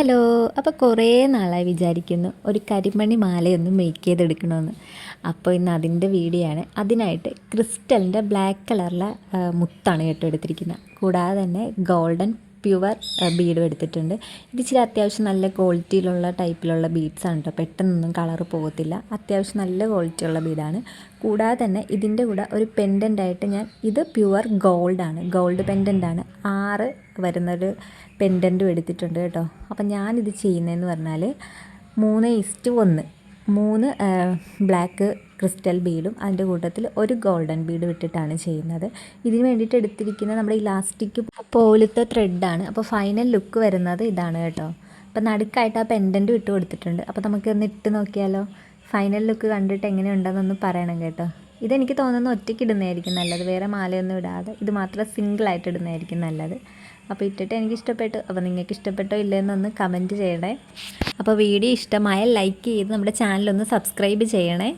Hello അപ്പോൾ കുറേ നാളായി വിചാരിക്കുന്നു ഒരു കരിമണി മാലയൊന്ന് മേക്ക് ചെയ്തെടുക്കണമെന്ന് അപ്പോൾ ഇന്ന് അതിന്റെ വീഡിയോ ആണ് അതിനായിട്ട് ക്രിസ്റ്റലിന്റെ ബ്ലാക്ക് കളറിലെ മുത്താണ് കേട്ടോ എടുത്തിരിക്കുന്നത് കൂടാതെ തന്നെ ഗോൾഡൻ പ്യുവർ ബീഡും എടുത്തിട്ടുണ്ട്. ഇത് ഇച്ചിരി അത്യാവശ്യം നല്ല ക്വാളിറ്റിയിലുള്ള ടൈപ്പിലുള്ള ബീഡ്സ് ആണ് കേട്ടോ പെട്ടെന്നൊന്നും കളർ പോകത്തില്ല. അത്യാവശ്യം നല്ല ക്വാളിറ്റിയുള്ള ബീഡാണ് കൂടാതെ തന്നെ ഇതിന്റെ കൂടെ ഒരു പെൻഡന്റ് ആയിട്ട് ഞാൻ ഇത് പ്യുവർ ഗോൾഡാണ് ഗോൾഡ് പെൻഡന്റ് ആണ്. ആറ് വരുന്നൊരു പെൻഡന്റും എടുത്തിട്ടുണ്ട് കേട്ടോ. അപ്പം ഞാനിത് ചെയ്യുന്നതെന്ന് പറഞ്ഞാൽ മൂന്ന് ഇസ്റ്റ് ഒന്ന്. മൂന്ന് ബ്ലാക്ക് ക്രിസ്റ്റൽ ബീഡും അതിന്റെ കൂട്ടത്തിൽ ഒരു ഗോൾഡൻ ബീഡ് വിട്ടിട്ടാണ് ചെയ്യുന്നത്. ഇതിന് വേണ്ടിയിട്ട് എടുത്തിരിക്കുന്നത് നമ്മുടെ ഇലാസ്റ്റിക് പോലത്തെ ത്രെഡാണ് അപ്പോൾ ഫൈനൽ ലുക്ക് വരുന്നത് ഇതാണ് കേട്ടോ. അപ്പോൾ നടുക്കായിട്ട് ആ പെൻഡന്റ് വിട്ട് കൊടുത്തിട്ടുണ്ട്. അപ്പോൾ നമുക്ക് ഒന്ന് ഇട്ട് നോക്കിയാലോ? ഫൈനൽ ലുക്ക് കണ്ടിട്ട് എങ്ങനെയുണ്ടെന്നൊന്ന് പറയണം കേട്ടോ. ഇതെനിക്ക് തോന്നുന്നു ഒറ്റയ്ക്ക് ഇടുന്നതായിരിക്കും നല്ലത്. വേറെ മാലയൊന്നും ഇടാതെ ഇത് മാത്രം സിംഗിളായിട്ട് ഇടുന്നതായിരിക്കും നല്ലത്. അപ്പോൾ ഇട്ടിട്ട് എനിക്ക് ഇഷ്ടപ്പെട്ടു അപ്പോൾ നിങ്ങൾക്ക് ഇഷ്ടപ്പെട്ടോ ഇല്ലയെന്നൊന്ന് കമന്റ് ചെയ്യണേ. അപ്പോൾ വീഡിയോ ഇഷ്ടമായ ലൈക്ക് ചെയ്ത് നമ്മുടെ ചാനലൊന്ന് സബ്സ്ക്രൈബ് ചെയ്യണേ.